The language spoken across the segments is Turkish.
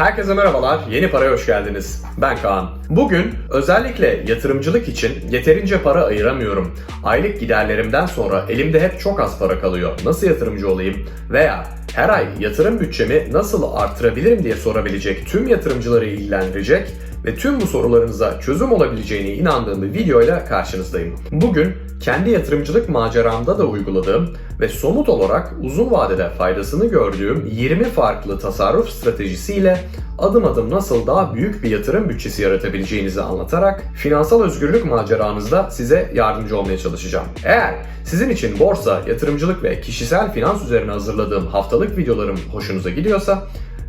Herkese merhabalar, yeni paraya hoş geldiniz. Ben Kaan. Bugün özellikle yatırımcılık için yeterince para ayıramıyorum. Aylık giderlerimden sonra elimde hep çok az para kalıyor. Nasıl yatırımcı olayım? Veya her ay yatırım bütçemi nasıl artırabilirim diye sorabilecek tüm yatırımcıları ilgilendirecek ve tüm bu sorularınıza çözüm olabileceğine inandığım bir videoyla karşınızdayım. Bugün kendi yatırımcılık maceramda da uyguladığım ve somut olarak uzun vadede faydasını gördüğüm 20 farklı tasarruf stratejisiyle adım adım nasıl daha büyük bir yatırım bütçesi yaratabileceğinizi anlatarak finansal özgürlük maceranızda size yardımcı olmaya çalışacağım. Eğer sizin için borsa, yatırımcılık ve kişisel finans üzerine hazırladığım haftalık videolarım hoşunuza gidiyorsa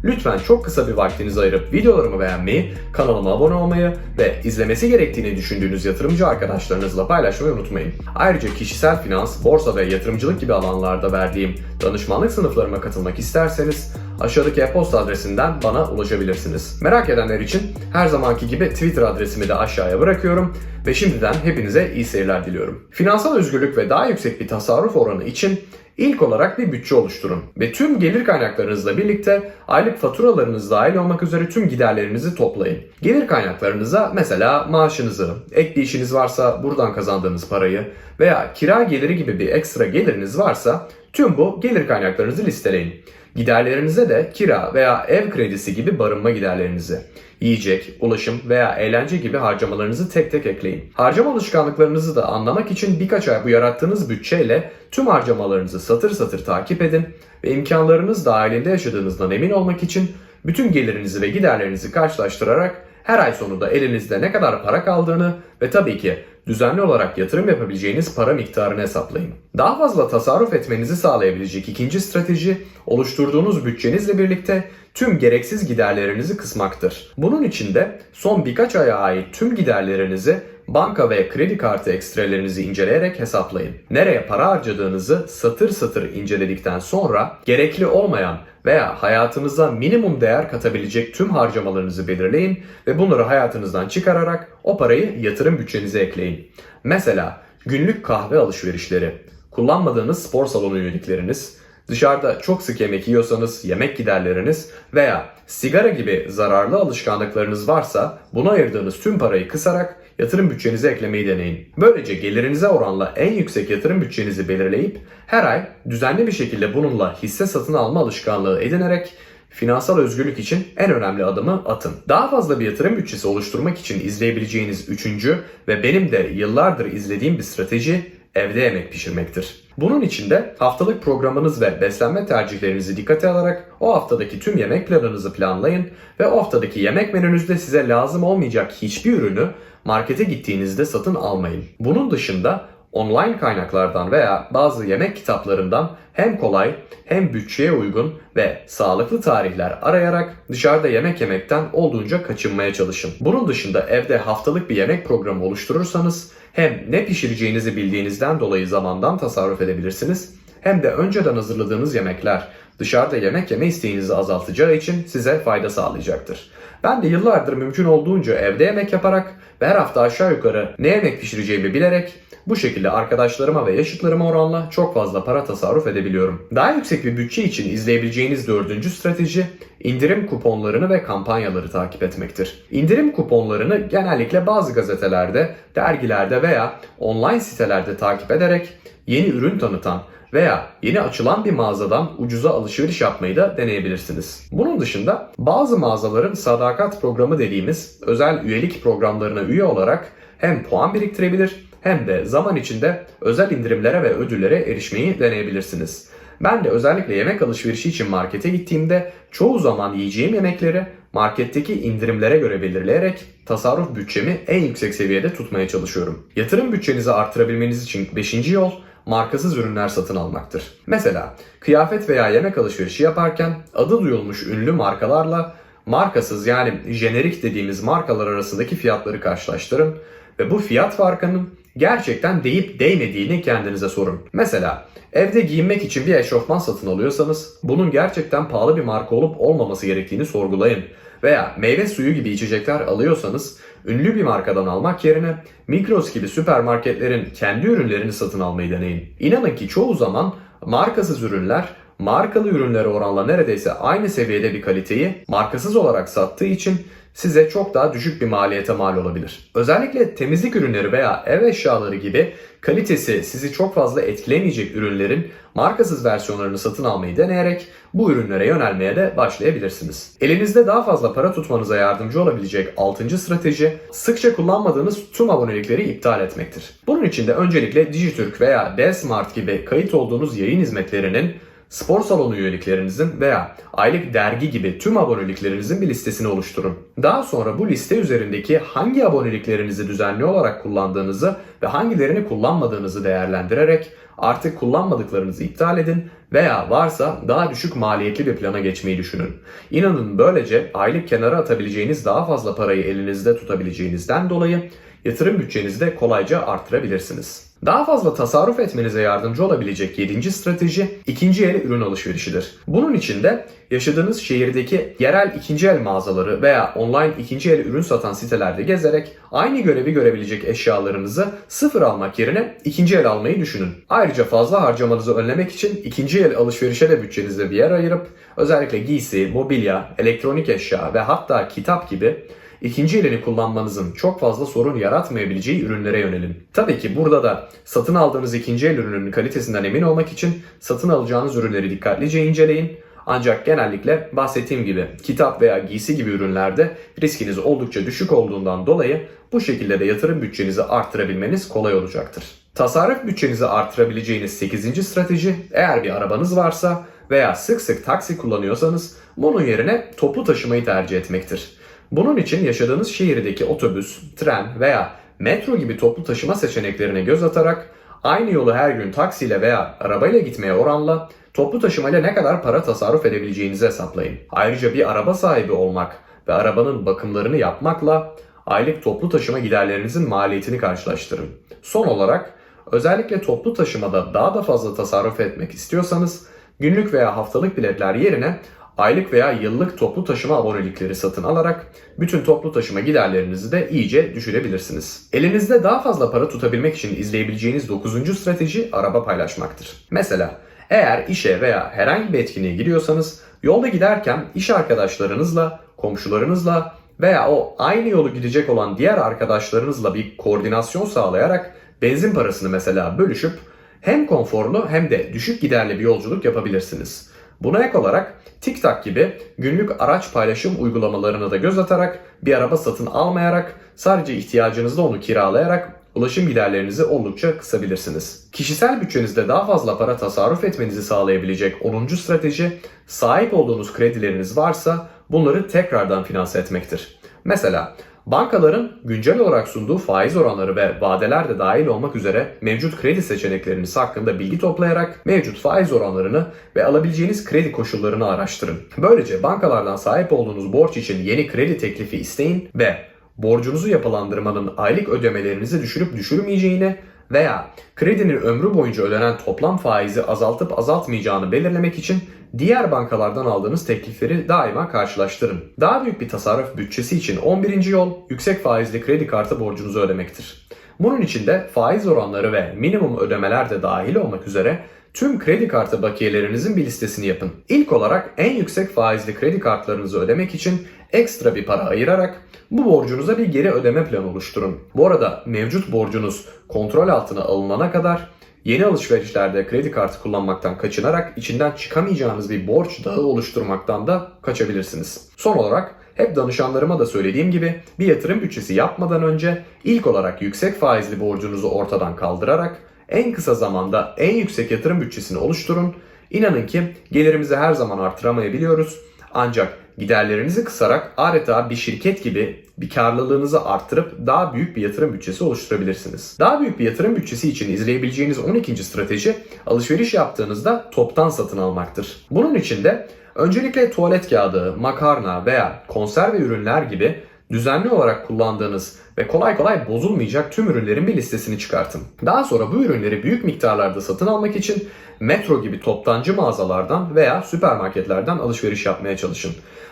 Lütfen çok kısa bir vaktinizi ayırıp videolarımı beğenmeyi, kanalıma abone olmayı ve izlemesi gerektiğini düşündüğünüz yatırımcı arkadaşlarınızla paylaşmayı unutmayın. Ayrıca kişisel finans, borsa ve yatırımcılık gibi alanlarda verdiğim danışmanlık sınıflarıma katılmak isterseniz aşağıdaki e-posta adresinden bana ulaşabilirsiniz. Merak edenler için her zamanki gibi Twitter adresimi de aşağıya bırakıyorum ve şimdiden hepinize iyi seyirler diliyorum. Finansal özgürlük ve daha yüksek bir tasarruf oranı için İlk olarak bir bütçe oluşturun ve tüm gelir kaynaklarınızla birlikte aylık faturalarınız dahil olmak üzere tüm giderlerinizi toplayın. Gelir kaynaklarınıza mesela maaşınızı, ek bir işiniz varsa buradan kazandığınız parayı veya kira geliri gibi bir ekstra geliriniz varsa tüm bu gelir kaynaklarınızı listeleyin. Giderlerinize de kira veya ev kredisi gibi barınma giderlerinizi, yiyecek, ulaşım veya eğlence gibi harcamalarınızı tek tek ekleyin. Harcama alışkanlıklarınızı da anlamak için birkaç ay bu yarattığınız bütçeyle tüm harcamalarınızı satır satır takip edin ve imkanlarınız dahilinde yaşadığınızdan emin olmak için bütün gelirinizi ve giderlerinizi karşılaştırarak her ay sonunda elinizde ne kadar para kaldığını ve tabii ki düzenli olarak yatırım yapabileceğiniz para miktarını hesaplayın. Daha fazla tasarruf etmenizi sağlayabilecek ikinci strateji oluşturduğunuz bütçenizle birlikte tüm gereksiz giderlerinizi kısmaktır. Bunun için de son birkaç aya ait tüm giderlerinizi banka ve kredi kartı ekstrelerinizi inceleyerek hesaplayın. Nereye para harcadığınızı satır satır inceledikten sonra gerekli olmayan veya hayatınıza minimum değer katabilecek tüm harcamalarınızı belirleyin ve bunları hayatınızdan çıkararak o parayı yatırım bütçenize ekleyin. Mesela günlük kahve alışverişleri, kullanmadığınız spor salonu üyelikleriniz, dışarıda çok sık yemek yiyorsanız yemek giderleriniz veya sigara gibi zararlı alışkanlıklarınız varsa buna ayırdığınız tüm parayı kısarak yatırım bütçenize eklemeyi deneyin. Böylece gelirinize oranla en yüksek yatırım bütçenizi belirleyip her ay düzenli bir şekilde bununla hisse satın alma alışkanlığı edinerek finansal özgürlük için en önemli adımı atın. Daha fazla bir yatırım bütçesi oluşturmak için izleyebileceğiniz üçüncü ve benim de yıllardır izlediğim bir strateji evde yemek pişirmektir. Bunun için de haftalık programınız ve beslenme tercihlerinizi dikkate alarak o haftadaki tüm yemek planınızı planlayın ve o haftadaki yemek menünüzde size lazım olmayacak hiçbir ürünü markete gittiğinizde satın almayın. Bunun dışında online kaynaklardan veya bazı yemek kitaplarından hem kolay hem bütçeye uygun ve sağlıklı tarihler arayarak dışarıda yemek yemekten olduğunca kaçınmaya çalışın. Bunun dışında evde haftalık bir yemek programı oluşturursanız hem ne pişireceğinizi bildiğinizden dolayı zamandan tasarruf edebilirsiniz hem de önceden hazırladığınız yemekler dışarıda yemek yeme isteğinizi azaltacağı için size fayda sağlayacaktır. Ben de yıllardır mümkün olduğunca evde yemek yaparak ve her hafta aşağı yukarı ne yemek pişireceğimi bilerek bu şekilde arkadaşlarıma ve yaşıtlarıma oranla çok fazla para tasarruf edebiliyorum. Daha yüksek bir bütçe için izleyebileceğiniz dördüncü strateji indirim kuponlarını ve kampanyaları takip etmektir. İndirim kuponlarını genellikle bazı gazetelerde, dergilerde veya online sitelerde takip ederek yeni ürün tanıtan veya yeni açılan bir mağazadan ucuza alışveriş yapmayı da deneyebilirsiniz. Bunun dışında bazı mağazaların sadakat programı dediğimiz özel üyelik programlarına üye olarak hem puan biriktirebilir hem de zaman içinde özel indirimlere ve ödüllere erişmeyi deneyebilirsiniz. Ben de özellikle yemek alışverişi için markete gittiğimde çoğu zaman yiyeceğim yemekleri marketteki indirimlere göre belirleyerek tasarruf bütçemi en yüksek seviyede tutmaya çalışıyorum. Yatırım bütçenizi artırabilmeniz için 5. yol markasız ürünler satın almaktır. Mesela kıyafet veya yemek alışverişi yaparken adı duyulmuş ünlü markalarla markasız yani jenerik dediğimiz markalar arasındaki fiyatları karşılaştırın ve bu fiyat farkının gerçekten değip değmediğini kendinize sorun. Mesela evde giyinmek için bir eşofman satın alıyorsanız bunun gerçekten pahalı bir marka olup olmaması gerektiğini sorgulayın. Veya meyve suyu gibi içecekler alıyorsanız ünlü bir markadan almak yerine Migros gibi süpermarketlerin kendi ürünlerini satın almayı deneyin. İnanın ki çoğu zaman markasız ürünler markalı ürünlere oranla neredeyse aynı seviyede bir kaliteyi markasız olarak sattığı için size çok daha düşük bir maliyete mal olabilir. Özellikle temizlik ürünleri veya ev eşyaları gibi kalitesi sizi çok fazla etkilemeyecek ürünlerin markasız versiyonlarını satın almayı deneyerek bu ürünlere yönelmeye de başlayabilirsiniz. Elinizde daha fazla para tutmanıza yardımcı olabilecek 6. strateji sıkça kullanmadığınız tüm abonelikleri iptal etmektir. Bunun için de öncelikle Dijitürk veya D-Smart gibi kayıt olduğunuz yayın hizmetlerinin spor salonu üyeliklerinizin veya aylık dergi gibi tüm aboneliklerinizin bir listesini oluşturun. Daha sonra bu liste üzerindeki hangi aboneliklerinizi düzenli olarak kullandığınızı ve hangilerini kullanmadığınızı değerlendirerek artık kullanmadıklarınızı iptal edin veya varsa daha düşük maliyetli bir plana geçmeyi düşünün. İnanın böylece aylık kenara atabileceğiniz daha fazla parayı elinizde tutabileceğinizden dolayı yatırım bütçenizi de kolayca arttırabilirsiniz. Daha fazla tasarruf etmenize yardımcı olabilecek 7. strateji ikinci el ürün alışverişidir. Bunun için de yaşadığınız şehirdeki yerel ikinci el mağazaları veya online ikinci el ürün satan sitelerde gezerek aynı görevi görebilecek eşyalarınızı sıfır almak yerine ikinci el almayı düşünün. Ayrıca fazla harcamanızı önlemek için ikinci el alışverişe de bütçenizde bir yer ayırıp özellikle giysi, mobilya, elektronik eşya ve hatta kitap gibi ikinci elini kullanmanızın çok fazla sorun yaratmayabileceği ürünlere yönelin. Tabii ki burada da satın aldığınız ikinci el ürünün kalitesinden emin olmak için satın alacağınız ürünleri dikkatlice inceleyin. Ancak genellikle bahsettiğim gibi kitap veya giysi gibi ürünlerde riskiniz oldukça düşük olduğundan dolayı bu şekilde de yatırım bütçenizi arttırabilmeniz kolay olacaktır. Tasarruf bütçenizi arttırabileceğiniz 8. strateji eğer bir arabanız varsa veya sık sık taksi kullanıyorsanız bunun yerine toplu taşımayı tercih etmektir. Bunun için yaşadığınız şehirdeki otobüs, tren veya metro gibi toplu taşıma seçeneklerine göz atarak aynı yolu her gün taksiyle veya arabayla gitmeye oranla toplu taşımayla ne kadar para tasarruf edebileceğinizi hesaplayın. Ayrıca bir araba sahibi olmak ve arabanın bakımlarını yapmakla aylık toplu taşıma giderlerinizin maliyetini karşılaştırın. Son olarak özellikle toplu taşımada daha da fazla tasarruf etmek istiyorsanız günlük veya haftalık biletler yerine aylık veya yıllık toplu taşıma abonelikleri satın alarak bütün toplu taşıma giderlerinizi de iyice düşürebilirsiniz. Elinizde daha fazla para tutabilmek için izleyebileceğiniz 9. strateji araba paylaşmaktır. Mesela eğer işe veya herhangi bir etkinliğe gidiyorsanız yolda giderken iş arkadaşlarınızla, komşularınızla veya o aynı yolu gidecek olan diğer arkadaşlarınızla bir koordinasyon sağlayarak benzin parasını mesela bölüşüp hem konforlu hem de düşük giderli bir yolculuk yapabilirsiniz. Buna ek olarak TikTok gibi günlük araç paylaşım uygulamalarına da göz atarak bir araba satın almayarak sadece ihtiyacınızda onu kiralayarak ulaşım giderlerinizi oldukça kısabilirsiniz. Kişisel bütçenizde daha fazla para tasarruf etmenizi sağlayabilecek 10. strateji sahip olduğunuz kredileriniz varsa bunları tekrardan finanse etmektir. Mesela Bankaların güncel olarak sunduğu faiz oranları ve vadeler de dahil olmak üzere mevcut kredi seçenekleriniz hakkında bilgi toplayarak mevcut faiz oranlarını ve alabileceğiniz kredi koşullarını araştırın. Böylece bankalardan sahip olduğunuz borç için yeni kredi teklifi isteyin ve borcunuzu yapılandırmanın aylık ödemelerinizi düşürüp düşürmeyeceğini veya kredinin ömrü boyunca ödenen toplam faizi azaltıp azaltmayacağını belirlemek için diğer bankalardan aldığınız teklifleri daima karşılaştırın. Daha büyük bir tasarruf bütçesi için 11. yol yüksek faizli kredi kartı borcunuzu ödemektir. Bunun için de faiz oranları ve minimum ödemeler de dahil olmak üzere tüm kredi kartı bakiyelerinizin bir listesini yapın. İlk olarak en yüksek faizli kredi kartlarınızı ödemek için ekstra bir para ayırarak bu borcunuza bir geri ödeme planı oluşturun. Bu arada mevcut borcunuz kontrol altına alınana kadar yeni alışverişlerde kredi kartı kullanmaktan kaçınarak içinden çıkamayacağınız bir borç dağı oluşturmaktan da kaçabilirsiniz. Son olarak hep danışanlarıma da söylediğim gibi bir yatırım bütçesi yapmadan önce ilk olarak yüksek faizli borcunuzu ortadan kaldırarak en kısa zamanda en yüksek yatırım bütçesini oluşturun. İnanın ki gelirimizi her zaman artıramayabiliyoruz. Ancak giderlerinizi kısarak adeta bir şirket gibi bir karlılığınızı arttırıp daha büyük bir yatırım bütçesi oluşturabilirsiniz. Daha büyük bir yatırım bütçesi için izleyebileceğiniz 12. strateji alışveriş yaptığınızda toptan satın almaktır. Bunun için de öncelikle tuvalet kağıdı, makarna veya konserve ürünler gibi düzenli olarak kullandığınız ve kolay kolay bozulmayacak tüm ürünlerin bir listesini çıkartın. Daha sonra bu ürünleri büyük miktarlarda satın almak için metro gibi toptancı mağazalardan veya süpermarketlerden alışveriş yapmaya çalışın.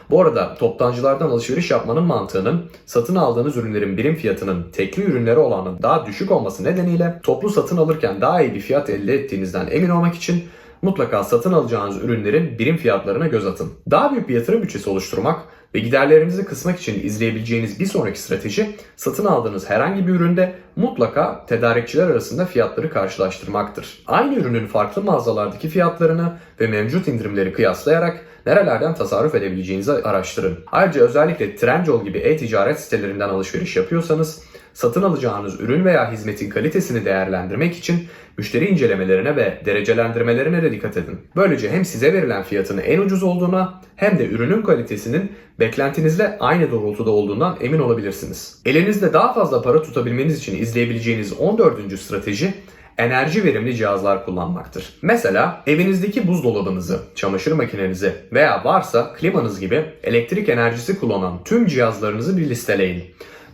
Bu arada toptancılardan alışveriş yapmanın mantığının satın aldığınız ürünlerin birim fiyatının tekli ürünlere olanın daha düşük olması nedeniyle toplu satın alırken daha iyi bir fiyat elde ettiğinizden emin olmak için mutlaka satın alacağınız ürünlerin birim fiyatlarına göz atın. Daha büyük bir yatırım bütçesi oluşturmak ve giderlerinizi kısmak için izleyebileceğiniz bir sonraki strateji satın aldığınız herhangi bir üründe mutlaka tedarikçiler arasında fiyatları karşılaştırmaktır. Aynı ürünün farklı mağazalardaki fiyatlarını ve mevcut indirimleri kıyaslayarak nerelerden tasarruf edebileceğinizi araştırın. Ayrıca özellikle Trendyol gibi e-ticaret sitelerinden alışveriş yapıyorsanız satın alacağınız ürün veya hizmetin kalitesini değerlendirmek için müşteri incelemelerine ve derecelendirmelerine de dikkat edin. Böylece hem size verilen fiyatın en ucuz olduğuna hem de ürünün kalitesinin beklentinizle aynı doğrultuda olduğundan emin olabilirsiniz. Elinizde daha fazla para tutabilmeniz için izleyebileceğiniz 14. strateji enerji verimli cihazlar kullanmaktır. Mesela evinizdeki buzdolabınızı, çamaşır makinenizi veya varsa klimanız gibi elektrik enerjisi kullanan tüm cihazlarınızı bir listeleyin.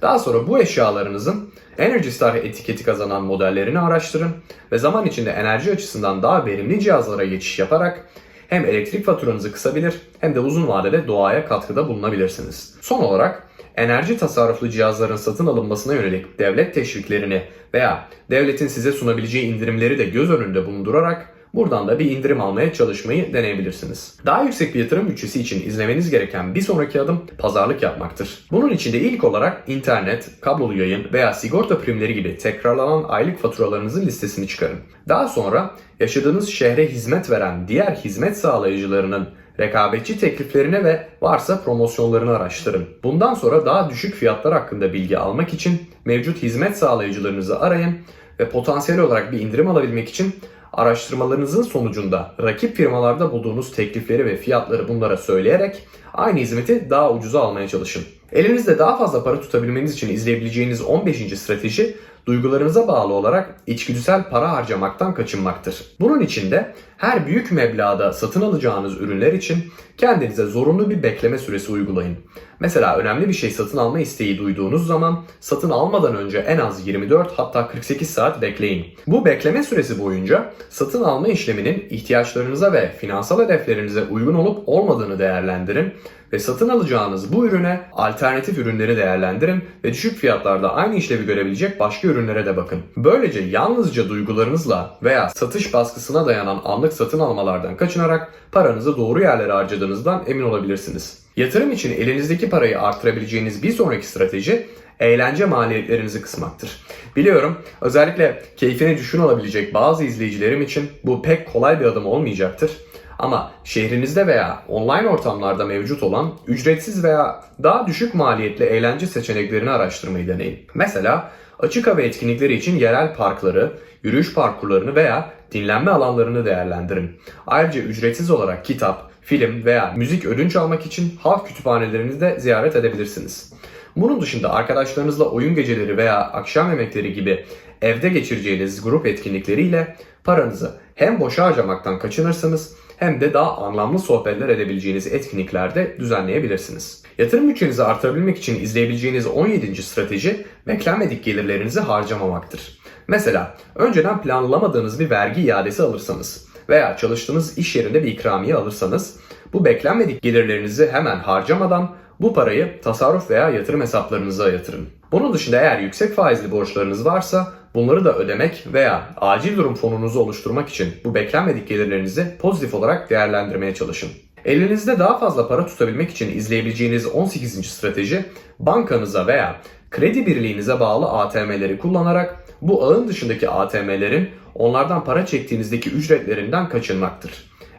Daha sonra bu eşyalarınızın Energy Star etiketi kazanan modellerini araştırın ve zaman içinde enerji açısından daha verimli cihazlara geçiş yaparak hem elektrik faturanızı kısabilir hem de uzun vadede doğaya katkıda bulunabilirsiniz. Son olarak enerji tasarruflu cihazların satın alınmasına yönelik devlet teşviklerini veya devletin size sunabileceği indirimleri de göz önünde bulundurarak Buradan da bir indirim almaya çalışmayı deneyebilirsiniz. Daha yüksek bir yatırım bütçesi için izlemeniz gereken bir sonraki adım pazarlık yapmaktır. Bunun için de ilk olarak internet, kablolu yayın veya sigorta primleri gibi tekrarlanan aylık faturalarınızın listesini çıkarın. Daha sonra yaşadığınız şehre hizmet veren diğer hizmet sağlayıcılarının rekabetçi tekliflerine ve varsa promosyonlarını araştırın. Bundan sonra daha düşük fiyatlar hakkında bilgi almak için mevcut hizmet sağlayıcılarınızı arayın ve potansiyel olarak bir indirim alabilmek için araştırmalarınızın sonucunda rakip firmalarda bulduğunuz teklifleri ve fiyatları bunlara söyleyerek aynı hizmeti daha ucuza almaya çalışın. Elinizde daha fazla para tutabilmeniz için izleyebileceğiniz 15. strateji duygularınıza bağlı olarak içgüdüsel para harcamaktan kaçınmaktır. Bunun için de her büyük meblağda satın alacağınız ürünler için kendinize zorunlu bir bekleme süresi uygulayın. Mesela önemli bir şey satın alma isteği duyduğunuz zaman satın almadan önce en az 24 hatta 48 saat bekleyin. Bu bekleme süresi boyunca satın alma işleminin ihtiyaçlarınıza ve finansal hedeflerinize uygun olup olmadığını değerlendirin ve satın alacağınız bu ürüne alternatif ürünleri değerlendirin ve düşük fiyatlarda aynı işlevi görebilecek başka ürünlere de bakın. Böylece yalnızca duygularınızla veya satış baskısına dayanan anlık satın almalardan kaçınarak paranızı doğru yerlere harcadığınızdan emin olabilirsiniz. Yatırım için elinizdeki parayı arttırabileceğiniz bir sonraki strateji eğlence maliyetlerinizi kısmaktır. Biliyorum özellikle keyfine düşün olabilecek bazı izleyicilerim için bu pek kolay bir adım olmayacaktır. Ama şehrinizde veya online ortamlarda mevcut olan ücretsiz veya daha düşük maliyetli eğlence seçeneklerini araştırmayı deneyin. Mesela açık hava etkinlikleri için yerel parkları, yürüyüş parkurlarını veya dinlenme alanlarını değerlendirin. Ayrıca ücretsiz olarak kitap, film veya müzik ödünç almak için halk kütüphanelerini de ziyaret edebilirsiniz. Bunun dışında arkadaşlarınızla oyun geceleri veya akşam yemekleri gibi evde geçireceğiniz grup etkinlikleriyle paranızı hem boşa harcamaktan kaçınırsınız hem de daha anlamlı sohbetler edebileceğiniz etkinliklerde düzenleyebilirsiniz. Yatırım bütçenizi artırabilmek için izleyebileceğiniz 17. strateji beklenmedik gelirlerinizi harcamamaktır. Mesela önceden planlamadığınız bir vergi iadesi alırsanız veya çalıştığınız iş yerinde bir ikramiye alırsanız bu beklenmedik gelirlerinizi hemen harcamadan bu parayı tasarruf veya yatırım hesaplarınıza yatırın. Bunun dışında eğer yüksek faizli borçlarınız varsa bunları da ödemek veya acil durum fonunuzu oluşturmak için bu beklenmedik gelirlerinizi pozitif olarak değerlendirmeye çalışın. Elinizde daha fazla para tutabilmek için izleyebileceğiniz 18. strateji bankanıza veya kredi birliğinize bağlı ATM'leri kullanarak bu ağın dışındaki ATM'lerin onlardan para çektiğinizdeki ücretlerinden kaçınmaktır.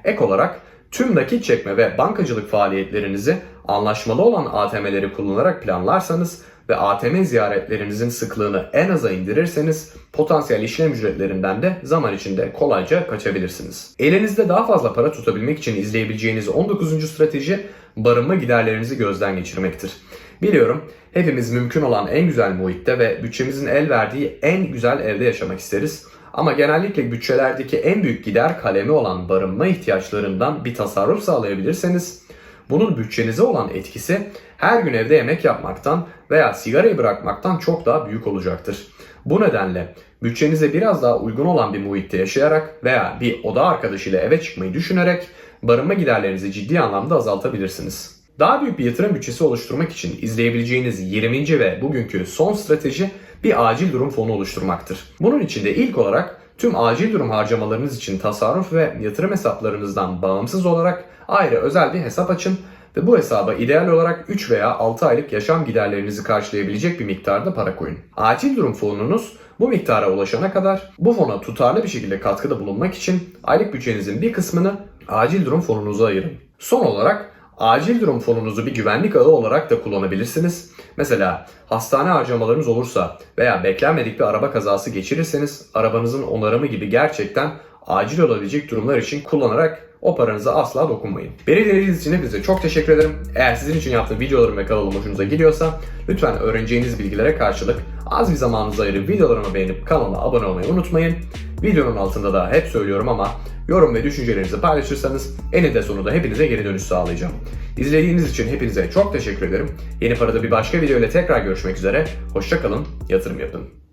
Ek olarak tüm nakit çekme ve bankacılık faaliyetlerinizi anlaşmalı olan ATM'leri kullanarak planlarsanız ve ATM ziyaretlerinizin sıklığını en aza indirirseniz potansiyel işlem ücretlerinden de zaman içinde kolayca kaçabilirsiniz. Elinizde daha fazla para tutabilmek için izleyebileceğiniz 19. strateji barınma giderlerinizi gözden geçirmektir. Biliyorum hepimiz mümkün olan en güzel muhitte ve bütçemizin el verdiği en güzel evde yaşamak isteriz. Ama genellikle bütçelerdeki en büyük gider kalemi olan barınma ihtiyaçlarından bir tasarruf sağlayabilirseniz bunun bütçenize olan etkisi her gün evde yemek yapmaktan veya sigarayı bırakmaktan çok daha büyük olacaktır. Bu nedenle bütçenize biraz daha uygun olan bir muhitte yaşayarak veya bir oda arkadaşıyla eve çıkmayı düşünerek barınma giderlerinizi ciddi anlamda azaltabilirsiniz. Daha büyük bir yatırım bütçesi oluşturmak için izleyebileceğiniz 20. ve bugünkü son strateji bir acil durum fonu oluşturmaktır. Bunun için de ilk olarak Tüm acil durum harcamalarınız için tasarruf ve yatırım hesaplarınızdan bağımsız olarak ayrı özel bir hesap açın ve bu hesaba ideal olarak 3 veya 6 aylık yaşam giderlerinizi karşılayabilecek bir miktarda para koyun. Acil durum fonunuz bu miktara ulaşana kadar bu fona tutarlı bir şekilde katkıda bulunmak için aylık bütçenizin bir kısmını acil durum fonunuza ayırın. Son olarak acil durum fonunuzu bir güvenlik ağı olarak da kullanabilirsiniz. Mesela hastane harcamalarınız olursa veya beklenmedik bir araba kazası geçirirseniz arabanızın onarımı gibi gerçekten acil olabilecek durumlar için kullanarak o paranıza asla dokunmayın. Beni dinlediğiniz için hepinize çok teşekkür ederim. Eğer sizin için yaptığım videolarım ve kanalım hoşunuza gidiyorsa lütfen öğreneceğiniz bilgilere karşılık az bir zamanınızı ayırıp videolarımı beğenip kanalıma abone olmayı unutmayın. Videonun altında da hep söylüyorum ama yorum ve düşüncelerinizi paylaşırsanız eninde sonunda hepinize geri dönüş sağlayacağım. İzlediğiniz için hepinize çok teşekkür ederim. Yeni parada bir başka video ile tekrar görüşmek üzere. Hoşçakalın, yatırım yapın.